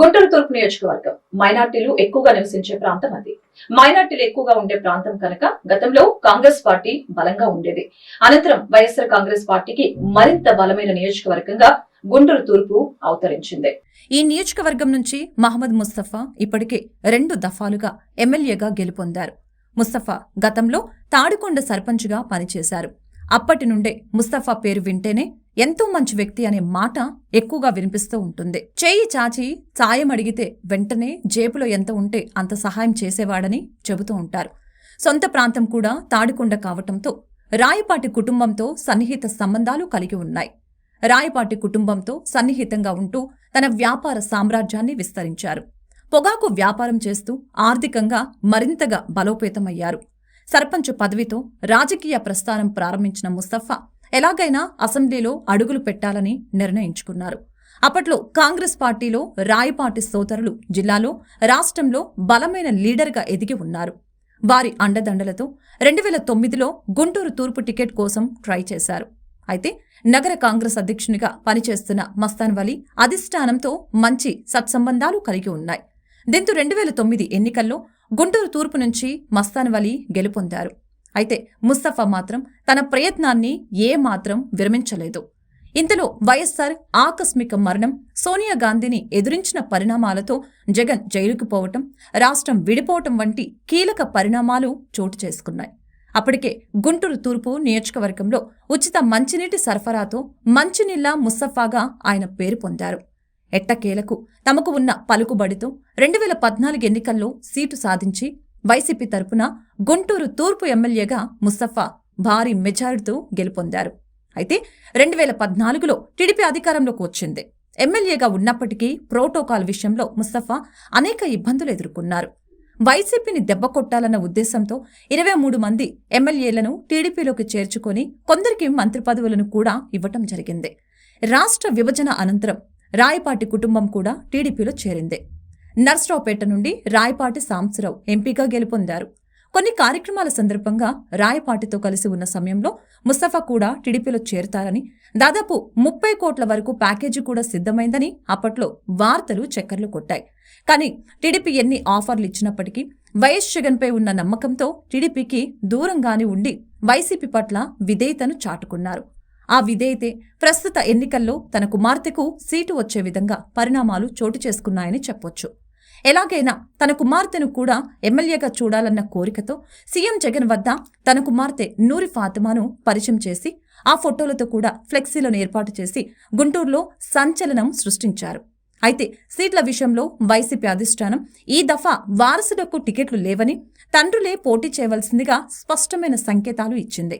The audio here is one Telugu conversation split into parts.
గుంటూరు తూర్పు నియోజకవర్గం మైనార్టీలు ఎక్కువగా నివసించే ప్రాంతం అది. మైనార్టీలు ఎక్కువగా ఉండే ప్రాంతం కనుక గతంలో కాంగ్రెస్ పార్టీ బలంగా ఉండేది. అనంతరం వైఎస్ఆర్ కాంగ్రెస్ పార్టీకి మరింత బలమైన నియోజకవర్గంగా గుంటూరు తూర్పు అవతరించింది. ఈ నియోజకవర్గం నుంచి మహమ్మద్ ముస్తఫా ఇప్పటికే రెండు దఫాలుగా ఎమ్మెల్యేగా గెలుపొందారు. ముస్తఫా గతంలో తాడికొండ సర్పంచ్గా పనిచేశారు. అప్పటి నుండే ముస్తఫా పేరు వింటేనే ఎంతో మంచి వ్యక్తి అనే మాట ఎక్కువగా వినిపిస్తూ ఉంటుంది. చేయి చాచి సాయం అడిగితే వెంటనే జేబులో ఎంత ఉంటే అంత సహాయం చేసేవాడని చెబుతూ ఉంటారు. సొంత ప్రాంతం కూడా తాడికొండ కావటంతో రాయపాటి కుటుంబంతో సన్నిహిత సంబంధాలు కలిగి ఉన్నాయి. రాయపాటి కుటుంబంతో సన్నిహితంగా ఉంటూ తన వ్యాపార సామ్రాజ్యాన్ని విస్తరించారు. పొగాకు వ్యాపారం చేస్తూ ఆర్థికంగా మరింతగా బలోపేతమయ్యారు. సర్పంచ్ పదవితో రాజకీయ ప్రస్థానం ప్రారంభించిన ముస్తఫా ఎలాగైనా అసెంబ్లీలో అడుగులు పెట్టాలని నిర్ణయించుకున్నారు. అప్పట్లో కాంగ్రెస్ పార్టీలో రాయపాటి సోదరులు జిల్లాలో రాష్ట్రంలో బలమైన లీడర్గా ఎదిగి ఉన్నారు. వారి అండదండలతో రెండు వేల తొమ్మిదిలో గుంటూరు తూర్పు టికెట్ కోసం ట్రై చేశారు. అయితే నగర కాంగ్రెస్ అధ్యక్షునిగా పనిచేస్తున్న మస్తాన్ వలీ అధిష్టానంతో మంచి సత్సంబంధాలు కలిగి ఉన్నాయి. దీంతో రెండు వేల తొమ్మిది ఎన్నికల్లో గుంటూరు తూర్పు నుంచి మస్తాన్ వలీ గెలుపొందారు. అయితే ముస్తఫా మాత్రం తన ప్రయత్నాన్ని ఏ మాత్రం విరమించలేదు. ఇంతలో వైఎస్సార్ ఆకస్మిక మరణం సోనియా గాంధీని ఎదురించిన పరిణామాలతో జగన్ జైలుకు పోవటం రాష్ట్రం విడిపోవటం వంటి కీలక పరిణామాలు చోటు చేసుకున్నాయి. అప్పటికే గుంటూరు తూర్పు నియోజకవర్గంలో ఉచిత మంచినీటి సరఫరాతో మంచినీళ్ళ ముస్తఫాగా ఆయన పేరు పొందారు. ఎట్టకేలకు తమకు ఉన్న పలుకుబడితో రెండు వేల పద్నాలుగు ఎన్నికల్లో సీటు సాధించి వైసీపీ తరపున గుంటూరు తూర్పు ఎమ్మెల్యేగా ముస్తఫా భారీ మెజారిటీతో గెలుపొందారు. అయితే రెండు వేల పద్నాలుగులో టీడీపీ అధికారంలోకి వచ్చింది. ఎమ్మెల్యేగా ఉన్నప్పటికీ ప్రోటోకాల్ విషయంలో ముస్తఫా అనేక ఇబ్బందులు ఎదుర్కొన్నారు. వైసీపీని దెబ్బకొట్టాలన్న ఉద్దేశంతో ఇరవై మూడు మంది ఎమ్మెల్యేలను టీడీపీలోకి చేర్చుకొని కొందరికి మంత్రి పదవులను కూడా ఇవ్వటం జరిగింది. రాష్ట్ర విభజన అనంతరం రాయపాటి కుటుంబం కూడా టీడీపీలో చేరింది. నర్సరావుపేట నుండి రాయపాటి సాంబశివరావు ఎంపీగా గెలుపొందారు. కొన్ని కార్యక్రమాల సందర్భంగా రాయపాటితో కలిసి ఉన్న సమయంలో ముస్తఫా కూడా టీడీపీలో చేరుతారని దాదాపు ముప్పై కోట్ల వరకు ప్యాకేజీ కూడా సిద్ధమైందని అప్పట్లో వార్తలు చక్కర్లు కొట్టాయి. కానీ టీడీపీ ఎన్ని ఆఫర్లు ఇచ్చినప్పటికీ వైఎస్ జగన్పై ఉన్న నమ్మకంతో టీడీపీకి దూరంగానే ఉండి వైసీపీ పట్ల విధేయతను చాటుకున్నారు. ఆ విధేయతే ప్రస్తుత ఎన్నికల్లో తన కుమార్తెకు సీటు వచ్చే విధంగా పరిణామాలు చోటు చేసుకున్నాయని చెప్పొచ్చు. ఎలాగైనా తన కుమార్తెను కూడా ఎమ్మెల్యేగా చూడాలన్న కోరికతో సీఎం జగన్ వద్ద తన కుమార్తె నూరి ఫాతిమాను పరిచయం చేసి ఆ ఫోటోలతో కూడా ఫ్లెక్సీలను ఏర్పాటు చేసి గుంటూరులో సంచలనం సృష్టించారు. అయితే సీట్ల విషయంలో వైసీపీ అధిష్టానం ఈ దఫా వారసులకు టికెట్లు లేవని తండ్రులే పోటీ చేయవలసిందిగా స్పష్టమైన సంకేతాలు ఇచ్చింది.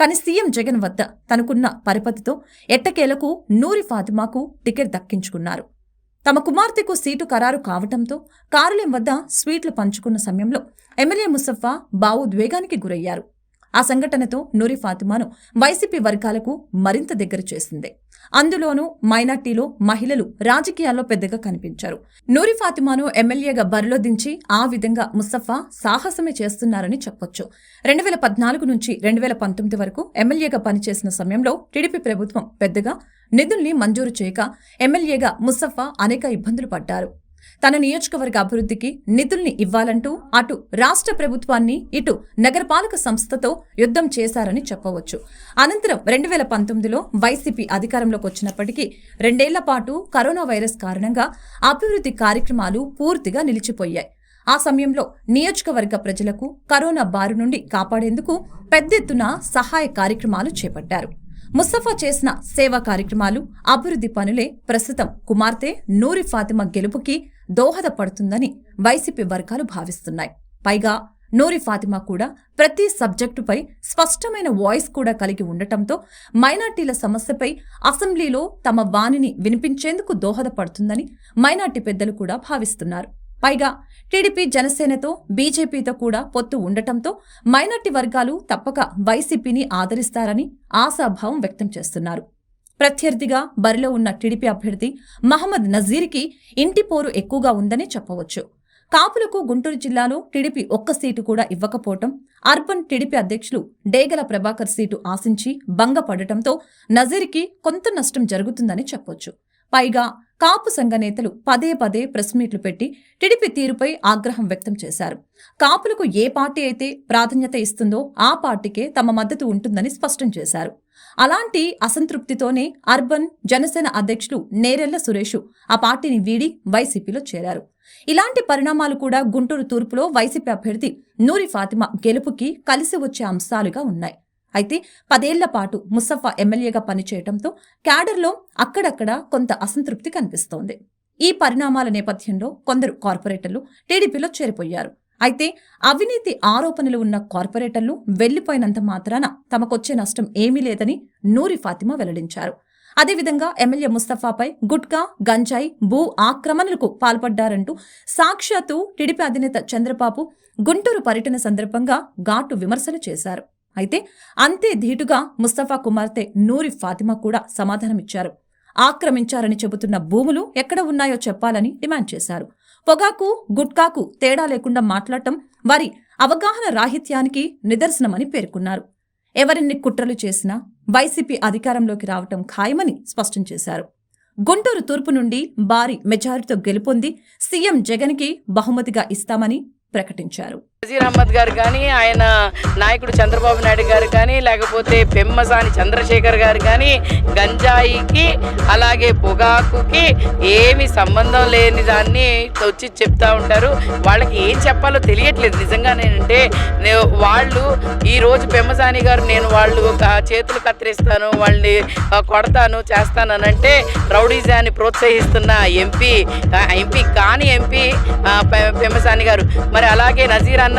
కానీ సీఎం జగన్ వద్ద తనకున్న పరిపతితో ఎట్టకేలకు నూరి ఫాతిమాకు టికెట్ దక్కించుకున్నారు. తమ కుమార్తెకు సీటు ఖరారు కావటంతో కారులెం వద్ద స్వీట్లు పంచుకున్న సమయంలో ఎమ్మెల్యే ముసఫా భావోద్వేగానికి గురయ్యారు. ఆ సంఘటనతో నూరి ఫాతిమాను వైసీపీ వర్గాలకు మరింత దగ్గర చేసింది. అందులోనూ మైనార్టీలో మహిళలు రాజకీయాల్లో పెద్దగా కనిపించారు. నూరి ఫాతిమాను ఎమ్మెల్యేగా బరిలో దించి ఆ విధంగా ముస్తఫా సాహసమే చేస్తున్నారని చెప్పొచ్చు. రెండు వేల పద్నాలుగు నుంచి రెండు వేల పంతొమ్మిది వరకు ఎమ్మెల్యేగా పనిచేసిన సమయంలో టీడీపీ ప్రభుత్వం పెద్దగా నిధుల్ని మంజూరు చేయక ఎమ్మెల్యేగా ముస్తఫా అనేక ఇబ్బందులు పడ్డారు. తన నియోజకవర్గ అభివృద్ధికి నిధుల్ని ఇవ్వాలంటూ అటు రాష్ట్ర ప్రభుత్వాన్ని ఇటు నగరపాలక సంస్థతో యుద్ధం చేశారని చెప్పవచ్చు. అనంతరం రెండు వేల పంతొమ్మిదిలో వైసీపీ అధికారంలోకి వచ్చినప్పటికీ రెండేళ్ళ పాటు కరోనా వైరస్ కారణంగా అభివృద్ధి కార్యక్రమాలు పూర్తిగా నిలిచిపోయాయి. ఆ సమయంలో నియోజకవర్గ ప్రజలకు కరోనా బారి నుండి కాపాడేందుకు పెద్ద ఎత్తున సహాయ కార్యక్రమాలు చేపట్టారు. ముస్తఫా చేసిన సేవా కార్యక్రమాలు అభివృద్ధి పనులే ప్రస్తుతం కుమార్తె నూరి ఫాతిమా గెలుపుకి దోహదపడుతుందని వైసీపీ వర్గాలు భావిస్తున్నాయి. పైగా నూరి ఫాతిమా కూడా ప్రతి సబ్జెక్టుపై స్పష్టమైన వాయిస్ కూడా కలిగి ఉండటంతో మైనార్టీల సమస్యపై అసెంబ్లీలో తమ వాణిని వినిపించేందుకు దోహదపడుతుందని మైనార్టీ పెద్దలు కూడా భావిస్తున్నారు. పైగా టీడీపీ జనసేనతో బీజేపీతో కూడా పొత్తు ఉండటంతో మైనార్టీ వర్గాలు తప్పక వైసీపీని ఆదరిస్తారని ఆశాభావం వ్యక్తం చేస్తున్నారు. ప్రత్యర్థిగా బరిలో ఉన్న టీడీపీ అభ్యర్థి మహమ్మద్ నజీర్కి ఇంటి పోరు ఎక్కువగా ఉందని చెప్పవచ్చు. కాపులకు గుంటూరు జిల్లాలో టీడీపీ ఒక్క సీటు కూడా ఇవ్వకపోవటం అర్బన్ టీడీపీ అధ్యక్షులు డేగల ప్రభాకర్ సీటు ఆశించి భంగపడటంతో నజీర్కి కొంత నష్టం జరుగుతుందని చెప్పొచ్చు. పైగా కాపు సంఘ నేతలు పదే పదే ప్రెస్ మీట్లు పెట్టి టీడీపీ తీరుపై ఆగ్రహం వ్యక్తం చేశారు. కాపులకు ఏ పార్టీ అయితే ప్రాధాన్యత ఇస్తుందో ఆ పార్టీకే తమ మద్దతు ఉంటుందని స్పష్టం చేశారు. అలాంటి అసంతృప్తితోనే అర్బన్ జనసేన అధ్యక్షులు నేరెళ్ళ సురేష్ ఆ పార్టీని వీడి వైసీపీలో చేరారు. ఇలాంటి పరిణామాలు కూడా గుంటూరు తూర్పులో వైసీపీ అభ్యర్థి నూరి ఫాతిమా గెలుపుకి కలిసి వచ్చే అంశాలుగా ఉన్నాయి. అయితే పదేళ్ళ పాటు ముస్తఫా ఎమ్మెల్యేగా పనిచేయడంతో క్యాడర్లో అక్కడక్కడ కొంత అసంతృప్తి కనిపిస్తోంది. ఈ పరిణామాల నేపథ్యంలో కొందరు కార్పొరేటర్లు టీడీపీలో చేరిపోయారు. అయితే అవినీతి ఆరోపణలు ఉన్న కార్పొరేటర్లు వెళ్ళిపోయినంత మాత్రాన తమకొచ్చే నష్టం ఏమీ లేదని నూరి ఫాతిమా వెల్లడించారు. అదేవిధంగా ఎమ్మెల్యే ముస్తఫాపై గుట్కా గంజాయి భూ ఆక్రమణలకు పాల్పడ్డారంటూ సాక్షాత్తు టీడీపీ అధినేత చంద్రబాబు గుంటూరు పర్యటన సందర్భంగా ఘాటు విమర్శలు చేశారు. అయితే అంతే ధీటుగా ముస్తఫా కుమార్తె నూరి ఫాతిమా కూడా సమాధానమిచ్చారు. ఆక్రమించారని చెబుతున్న భూములు ఎక్కడ ఉన్నాయో చెప్పాలని డిమాండ్ చేశారు. పొగాకు గుట్కాకు తేడా లేకుండా మాట్లాడటం వారి అవగాహన రాహిత్యానికి నిదర్శనమని పేర్కొన్నారు. ఎవరిన్ని కుట్రలు చేసినా వైసీపీ అధికారంలోకి రావటం ఖాయమని స్పష్టం చేశారు. గుంటూరు తూర్పు నుండి భారీ మెజారిటీతో గెలుపొంది సీఎం జగన్కి బహుమతిగా ఇస్తామని ప్రకటించారు. నజీర్ అహ్మద్ గారు కానీ ఆయన నాయకుడు చంద్రబాబు నాయుడు గారు కానీ లేకపోతే పెమ్మసాని చంద్రశేఖర్ గారు కానీ గంజాయికి అలాగే పొగాకుకి ఏమి సంబంధం లేని దాన్ని వచ్చి చెప్తా ఉంటారు. వాళ్ళకి ఏం చెప్పాలో తెలియట్లేదు. నిజంగా నేనంటే వాళ్ళు ఈరోజు పెమ్మసాని గారు నేను వాళ్ళు చేతులు కత్తిరిస్తాను వాళ్ళని కొడతాను చేస్తాను అని అంటే రౌడీజాన్ని ప్రోత్సహిస్తున్న ఎంపీ ఎంపీ కాని ఎంపీ పెమ్మసాని గారు. మరి అలాగే నజీర్ అన్న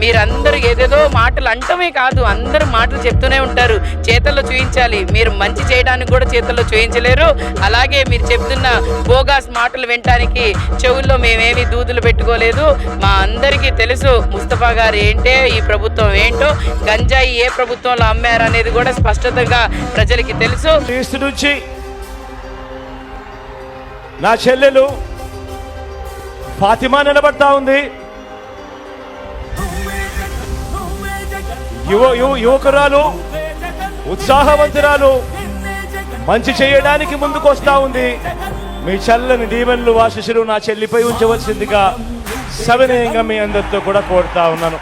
మీరందరూ ఏదేదో మాటలు అంటమే కాదు అందరూ మాటలు చెప్తూనే ఉంటారు. చేతల్లో చూయించాలి. మీరు మంచి చేయడానికి కూడా చేతల్లో చూయించలేరు. అలాగే మీరు చెప్తున్న బోగాస్ మాటలు వినటానికి చెవుల్లో మేమేమి దూదులు పెట్టుకోలేదు. మా అందరికీ తెలుసు ముస్తఫా గారు ఏంటే ఈ ప్రభుత్వం ఏంటో. గంజాయి ఏ ప్రభుత్వంలో అమ్మారు అనేది కూడా స్పష్టతగా ప్రజలకి తెలుసు. నుంచి నా చెల్లెలు ఫాతిమా నిలబడతా ఉంది. యువ యువకురాలు ఉత్సాహవంతురాలు మంచి చేయడానికి ముందుకు వస్తా ఉంది. మీ చల్లని దీవెనలు ఆశిషులు నా చెల్లిపై ఉంచవలసిందిగా సవినయంగా మీ అందరితో కూడా కోరుతా ఉన్నాను.